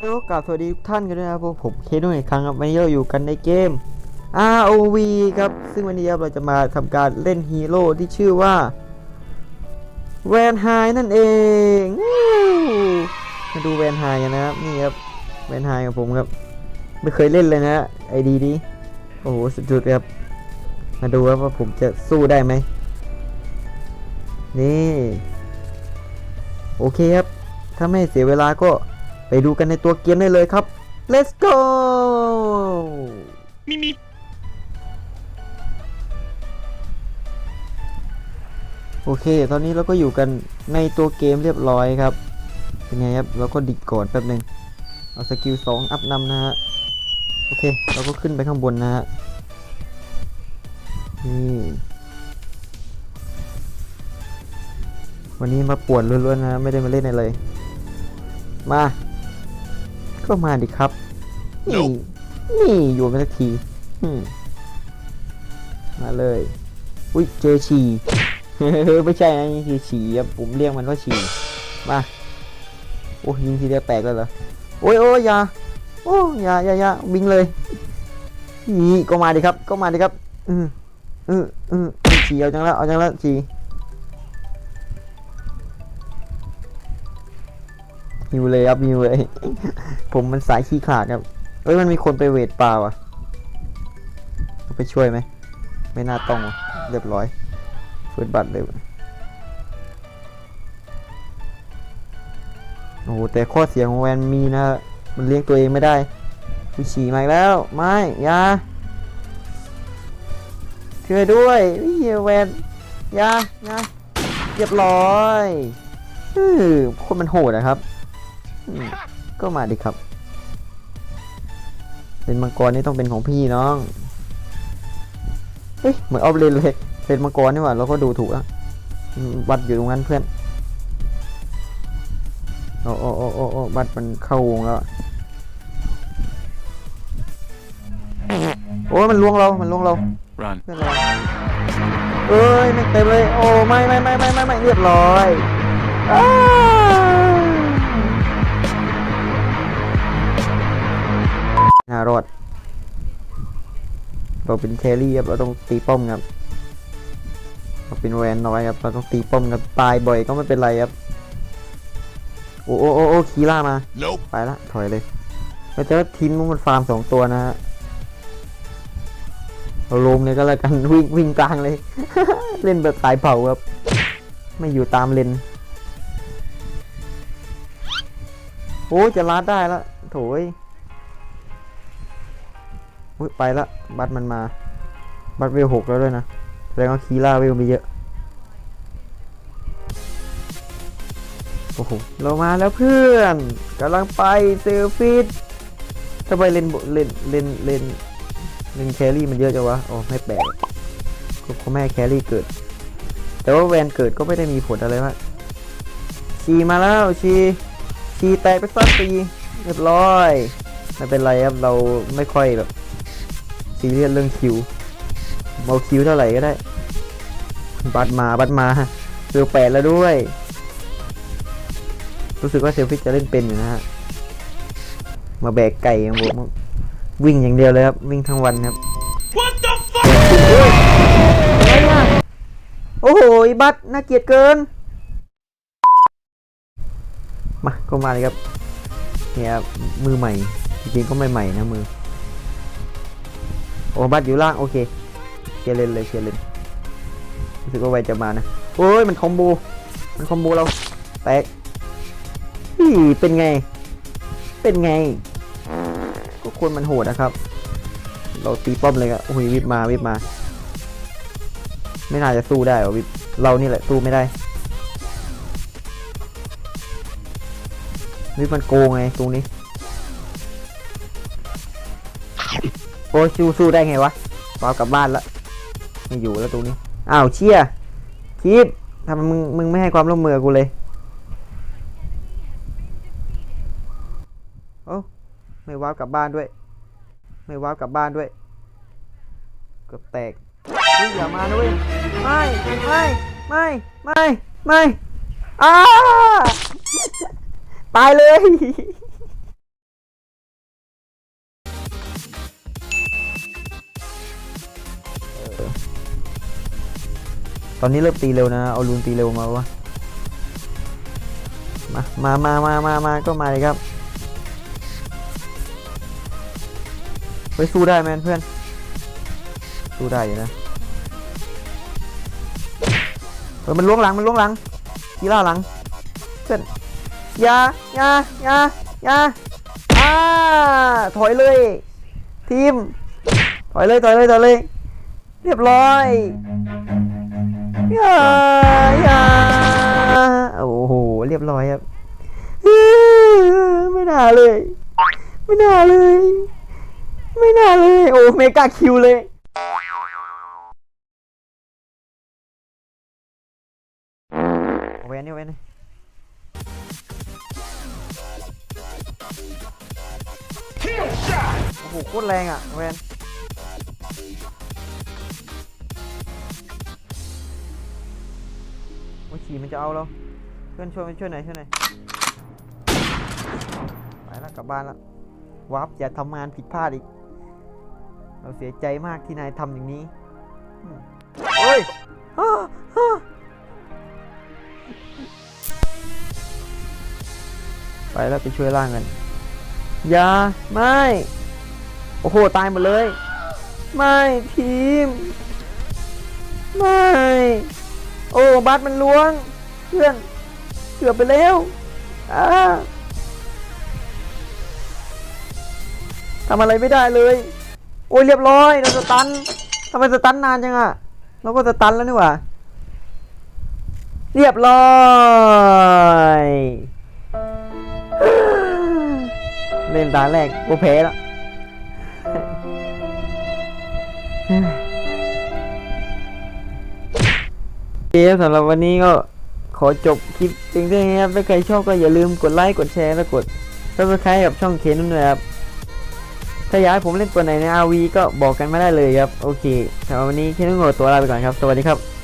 โอ้กราบสวัสดีทุกท่านกันด้วยนะครับผมเคนุ่นอีกครั้งครับวันนี้เราอยู่กันในเกม ROV ครับ ซึ่งวันนี้ครับเราจะมาทำการเล่นฮีโร่ที่ชื่อว่าแวนไฮนั่นเองมาดูแวนไฮกันนะครับนี่ครับแวนไฮของผมครับ ไม่เคยเล่นเลยนะไอดีนี้โอ้โหสุดๆครับ มาดูครับว่าผมจะสู้ได้ไหมนี่ โอเคครับ ถ้าไม่เสียเวลาก็ ไปดูกันในตัวเกมได้เลยครับ let's go มีมีโอเค ตอนนี้เราก็อยู่กันในตัวเกมเรียบร้อยครับ เป็นไงครับเราก็ดิดก่อนแป๊บหนึ่งเอาสกิล2อัพนำนะฮะ โอเค เราก็ขึ้นไปข้างบนนะฮะ นี่ วันนี้มาปวดล้วนๆนะ ไม่ได้มาเล่นอะไรเลย มา ก็มาดิครับ นี่ นี่อยู่กันสักทีอืมมาเลย อุ้ยเจอฉี่ไม่ใช่นะนี่คือฉี่ครับผมเรียกมันว่าฉี่มาโอ้ยิงทีเดียวแตกแล้วเหรอโอ้ยโอ้ยอยาโอ้อยาอยาอยาวิ่งเลยนี่ก็มาดิครับ ก็มาดิครับ อืออืออือฉี่เอาจังแล้วเอาจังแล้วฉี่ หิวเลยครับหิวเลย ผมมันสายขี้ขาดครับเอ้ยมันมีคนไปเวทปล่าอะไปช่วยไหมไม่น่าต้องว่ะเรียบร้อยฟื้นบัตรเลยโอ้โหแต่ข้อเสียของแวนมีนะมันเลี้ยงตัวเองไม่ได้วิฉี่มาอีกแล้ว ไม่ยาช่วยด้วยวิแวนยายาเรียบร้อยคนมันโหดนะครับ ก็มาดิครับ เป็นมังกรนี่ต้องเป็นของพี่น้อง เฮ้ยเหมือนออฟเลนเลยเป็นมังกรนี่หว่าเราก็ดูถูกแล้วอืมบัตรอยู่ตรงนั้นเพื่อน โอ้โอ้โอ้โอ้โอ้บัตรมันเข้าวงแล้วอะโอ้ยมันลวงเรา มันลวงเรารันเพื่อนเราเอ้ยไม่เต็มเลย โอ้ไม่ไม่ไม่ไม่ไม่ไม่เรียบร้อยอ้า น่ารอดเราเป็นแครี่ครับเราต้องตีป้อมครับเราเป็นแวนน้อยครับเราต้องตีป้อมครับตายบ่อยก็ไม่เป็นไรครับโอ้โอ้โอ้โอ้คีล่ามา Nope ไปละถอยเลยเราจะทีมนู้นมันฟาร์มสองตัวนะฮะเราลงเลยก็แล้วกันวิ่งวิ่งกลางเลย เล่นแบบสายเผาครับ ไม่อยู่ตามเลนโอ้ยจะลาดได้ละโถย อุ๊ยไปละบัตรมันมา บัตรเวลหกแล้วด้วยนะแสดงว่าคีล่าเวลมีเยอะ โอ้โห เรามาแล้วเพื่อนกำลังไปเซลฟิตทำไมเลนบ่เลนเลนเลนเลนแครี่มันเยอะจังวะ โอ้ไม่แปลกก็เพราแม่แครี่เกิด แต่ว่าแวนเกิดก็ไม่ได้มีผลอะไรมากชีมาแล้วชีชีแตกไปสักทีเรียบร้อยไม่เป็นไรครับเราไม่ค่อยแบบ ซีเรียสเรื่องคิวเอาคิวเท่าไหร่ก็ได้ บัตรมาบัตรมาเสือแปดแล้วด้วย รู้สึกว่าเซลฟิกจะเล่นเป็นอยู่นะฮะ มาแบกไก่อย่างผมวิ่งอย่างเดียวเลยครับ วิ่งทั้งวันครับ What the fuck โอ้โหบัตน่าเกลียดเกิน มาก็มาเลยครับเนี่ยมือใหม่ จริงๆก็ไม่ใหม่นะมือ โอ้บัตอยู่ล่างโอเคเคลียร์เลนเลยเคลียร์เลนรู้สึกว่าไวจะมานะโอ้ยมันคอมโบมันคอมโบเราแตกนี่เป็นไง เป็นไงก็คนมันโหดนะครับ เราตีป้อมเลยอะโอ้ยวิบมาวิบมา ไม่น่าจะสู้ได้หรอวิบเรานี่แหละสู้ไม่ได้วิบมันโกงไงตรงนี้ อ้ยสู้สู้ได้ไงวะเปล่ากลับบ้านละไม่อยู่แล้วตรงนี้อ้าวเชี่ยคีบทำไมมึงมึงไม่ให้ความร่วมมือกูเลยโอ้ไม่ว้าวกลับบ้านด้วย ไม่ว้าวกลับบ้านด้วยเกือบแตกอย่ามานะเว้ยไม่ไม่ไม่ไม่ไม่อ้าตายเลย ตอนนี้เริ่มตีเร็วนะ เอาลูนตีเร็วมาวะ มา มามามามามาก็มาเลยครับไปสู้ได้ไหมเพื่อน สู้ได้อยู่นะเออมันล้วงหลัง มันล้วงหลังกีฬาหลัง เพื่อนยายายายาอ่าถอยเลย ทีม ถอยเลย ถอยเลย ถอยเลย เรียบร้อย อย่าอย่าโอ้โห เรียบร้อยครับ ไม่น่าเลย ไม่น่าเลย ไม่น่าเลย โอ้เมกาคิวเลยเอาแวนนี่เอาแวนนี่โอ้โหโคตรแรงอะแวน มันจะเอาเราเพื่อนช่วยมันช่วยหน่อยช่วยหน่อยไปแล้วกลับบ้านแล้ววับอย่าทำงานผิดพลาดอีก เราเสียใจมากที่นายทำอย่างนี้เฮ้ยไปแล้วไปช่วยล่างกันอย่าไม่ โอ้โห ตายหมดเลย ไม่ทีม ไม่ โอ้บัสมันล้วง เพื่อนเกือบไปแล้วอ่าทำอะไรไม่ได้เลย โอ้ยเรียบร้อยเราสตันทำไมสตันนานจังอะเราก็สตันแล้วนี่หว่าเรียบร้อยเล่นตาแรกกูแพ้แล้ว เคสำหรับวันนี้ก็ขอจบคลิปเพียงเท่านี้ครับถ้าใครชอบก็อย่าลืมกดไลค์กดแชร์และกด subscribe กับช่องเคนนุ่นด้วยครับ ถ้าอยากให้ผมเล่นตัวไหนใน RV ก็บอกกันมาได้เลยครับ โอเคสำหรับวันนี้เคนนุ่นขอตัวลาไปก่อนครับ สวัสดีครับ